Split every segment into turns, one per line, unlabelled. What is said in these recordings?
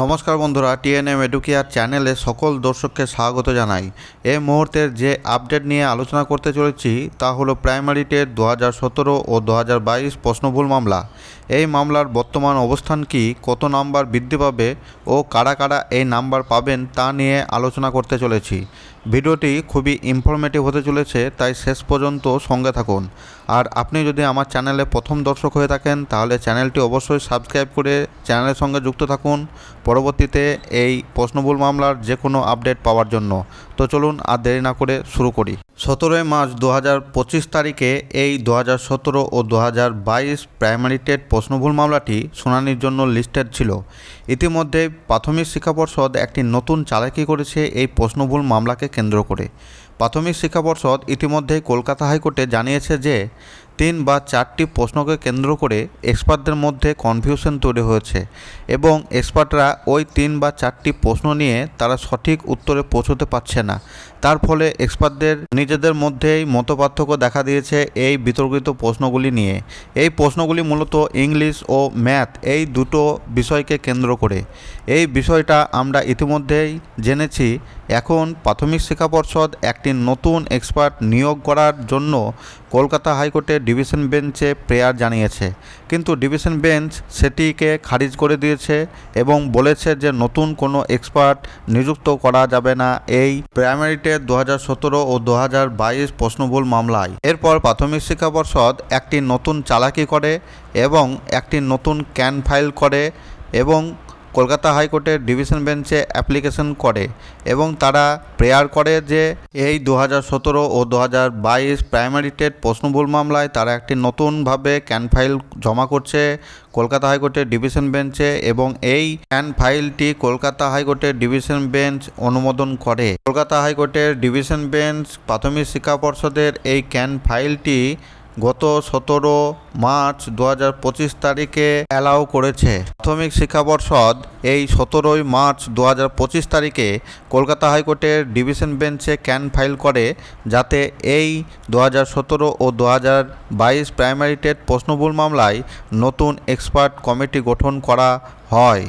নমস্কার বন্ধুরা, TNM educare চ্যানেলে সকল দর্শককে স্বাগত জানাই। এই মুহূর্তের যে আপডেট নিয়ে আলোচনা করতে চলেছি, তা হলো প্রাইমারি টেট দু হাজার সতেরো ও দু হাজার বাইশ প্রশ্নভুল মামলা। এই মামলার বর্তমান অবস্থান কি, কত নাম্বার বৃদ্ধি পাবে ও কারা কারা এই নাম্বার পাবেন তা নিয়ে আলোচনা করতে চলেছি। ভিডিওটি খুবই ইনফরমেটিভ হতে চলেছে, তাই শেষ পর্যন্ত সঙ্গে থাকুন। আর আপনি যদি আমার চ্যানেলে প্রথম দর্শক হয়ে থাকেন, তাহলে চ্যানেলটি অবশ্যই সাবস্ক্রাইব করে চ্যানেলের সঙ্গে যুক্ত থাকুন। পরবর্তীতে এই প্রশ্নবুল মামলার যে কোনো আপডেট পাওয়ার জন্য। তো চলুন আর দেরি না করে শুরু করি। সতেরোই মার্চ দু পঁচিশ তারিখে এই দু হাজার সতেরো ও দু হাজার বাইশ প্রাইমারি টেট প্রশ্নভুল মামলাটি শুনানির জন্য লিস্টেড ছিল। ইতিমধ্যে প্রাথমিক শিক্ষা পর্ষদ একটি নতুন চালাকি করেছে এই প্রশ্নভুল মামলাকে কেন্দ্র করে। প্রাথমিক শিক্ষা পর্ষদ ইতিমধ্যেই কলকাতা হাইকোর্টে জানিয়েছে যে তিন বা চারটি প্রশ্নকে কেন্দ্র করে এক্সপার্টদের মধ্যে কনফিউশন তৈরি হয়েছে এবং এক্সপার্টরা ওই তিন বা চারটি প্রশ্ন নিয়ে তারা সঠিক উত্তরে পৌঁছতে পারছে না। তার ফলে এক্সপার্টদের নিজেদের মধ্যেই মতপার্থক্য দেখা দিয়েছে এই বিতর্কিত প্রশ্নগুলি নিয়ে। এই প্রশ্নগুলি মূলত ইংলিশ ও ম্যাথ এই দুটো বিষয়কে কেন্দ্র করে। এই বিষয়টা আমরা ইতিমধ্যেই জেনেছি। এখন প্রাথমিক শিক্ষা পর্ষদ একটি নতুন এক্সপার্ট নিয়োগ করার জন্য কলকাতা হাইকোর্টের ডিভিশন বেঞ্চে প্রেয়ার জানিয়েছে। কিন্তু ডিভিশন বেঞ্চ সেটিকে খারিজ করে দিয়েছে এবং বলেছে যে নতুন কোনো এক্সপার্ট নিযুক্ত করা যাবে না এই প্রাইমারিতে দু হাজার সতেরো ও দু হাজার বাইশ প্রশ্নভুল মামলায়। এরপর প্রাথমিক শিক্ষা পর্ষদ একটি নতুন চালাকি করে এবং একটি নতুন ক্যান ফাইল করে এবং কলকাতা হাইকোর্টের ডিভিশন বেঞ্চে অ্যাপ্লিকেশন করে এবং তারা প্রেয়ার করে যে এই দু সতেরো ও দু হাজার বাইশ প্রাইমারি টেট প্রশ্নভুল মামলায় তারা একটি নতুনভাবে ক্যান ফাইল জমা করছে কলকাতা হাইকোর্টের ডিভিশন বেঞ্চে এবং এই ক্যান ফাইলটি কলকাতা হাইকোর্টের ডিভিশন বেঞ্চ অনুমোদন করে। কলকাতা হাইকোর্টের ডিভিশন বেঞ্চ প্রাথমিক শিক্ষা পর্ষদের এই ক্যান ফাইলটি গত সতেরো মার্চ দু হাজার পঁচিশ তারিখে অ্যালাউ করেছে। প্রাথমিক শিক্ষা পর্ষদ এই সতেরোই মার্চ দু হাজার পঁচিশ তারিখে কলকাতা হাইকোর্টের ডিভিশন বেঞ্চে ক্যান ফাইল করে যাতে এই দু হাজার সতেরো ও দু হাজার বাইশ প্রাইমারি টেট প্রশ্নভুল মামলায় নতুন এক্সপার্ট কমিটি গঠন করা হয়।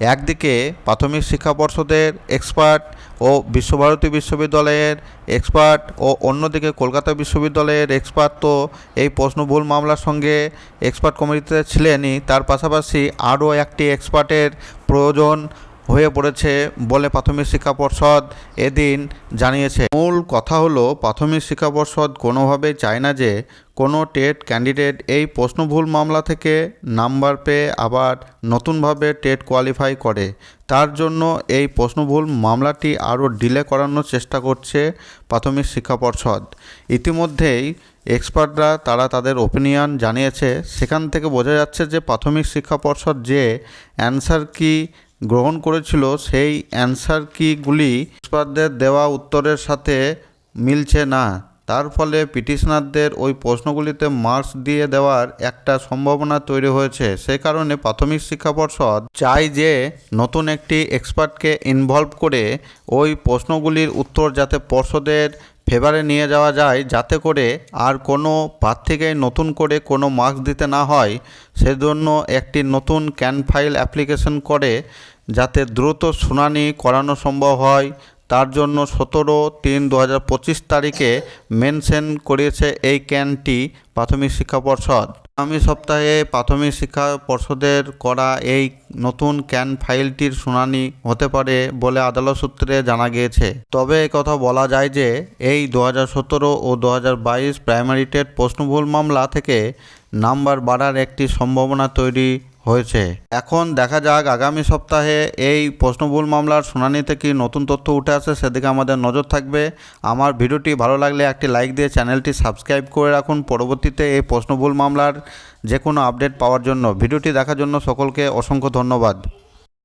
একদিকে প্রাথমিক শিক্ষা পর্ষদের এক্সপার্ট ও বিশ্বভারতী বিশ্ববিদ্যালয়ের এক্সপার্ট ও অন্যদিকে কলকাতা বিশ্ববিদ্যালয়ের এক্সপার্ট তো এই প্রশ্নভুল মামলার সঙ্গে এক্সপার্ট কমিটিতে ছিলেনই। তার পাশাপাশি আরও একটি এক্সপার্টের প্রয়োজন হয়ে পড়েছে বলে প্রাথমিক শিক্ষা পর্ষদ এদিন জানিয়েছে। মূল কথা হলো, প্রাথমিক শিক্ষা পর্ষদ কোনোভাবেই চায় না যে কোনো টেট ক্যান্ডিডেট এই প্রশ্নভুল মামলা থেকে নাম্বার পেয়ে আবার নতুনভাবে টেট কোয়ালিফাই করে। তার জন্য এই প্রশ্নভুল মামলাটি আরও ডিলে করানোর চেষ্টা করছে প্রাথমিক শিক্ষা পর্ষদ। ইতিমধ্যেই এক্সপার্টরা তারা তাদের ওপিনিয়ন জানিয়েছে। সেখান থেকে বোঝা যাচ্ছে যে প্রাথমিক শিক্ষা পর্ষদ যে অ্যান্সার কি গ্রহণ করেছিল, সেই অ্যান্সার কিগুলি এক্সপার্টদের দেওয়া উত্তরের সাথে মিলছে না। তার ফলে পিটিশনারদের ওই প্রশ্নগুলিতে মার্কস দিয়ে দেওয়ার একটা সম্ভাবনা তৈরি হয়েছে। সে কারণে প্রাথমিক শিক্ষা পর্ষদ চাই যে নতুন একটি এক্সপার্টকে ইনভলভ করে ওই প্রশ্নগুলির উত্তর যাতে পর্ষদের ফেভারে নিয়ে যাওয়া যায়, যাতে করে আর কোনো প্রার্থীকে নতুন করে কোনো মার্কস দিতে না হয়। সেজন্য একটি নতুন ক্যান ফাইল অ্যাপ্লিকেশন করে যাতে দ্রুত শুনানি করানো সম্ভব হয়। তার জন্য সতেরো তিন দু পঁচিশ তারিখে মেনশন করিয়েছে এই ক্যানটি প্রাথমিক শিক্ষা পর্ষদ। আগামী সপ্তাহে প্রাথমিক শিক্ষা পর্ষদের করা এই নতুন ক্যান ফাইলটির শুনানি হতে পারে বলে আদালত সূত্রে জানা গিয়েছে। তবে কথা বলা যায় যে এই দু হাজার সতেরো ও দু হাজার বাইশ প্রাইমারি টেট প্রশ্নভুল মামলা থেকে নাম্বার বাড়ার একটি সম্ভাবনা তৈরি হয়েছে। এখন দেখা যাক আগামী সপ্তাহে এই প্রশ্নবুল মামলার শুনানিতে কি নতুন তথ্য উঠে আসে সেদিকে আমাদের নজর থাকবে। আমার ভিডিওটি ভালো লাগলে একটি লাইক দিয়ে চ্যানেলটি সাবস্ক্রাইব করে রাখুন। পরবর্তীতে এই প্রশ্নবুল মামলার যে কোনো আপডেট পাওয়ার জন্য। ভিডিওটি দেখার জন্য সকলকে অসংখ্য ধন্যবাদ।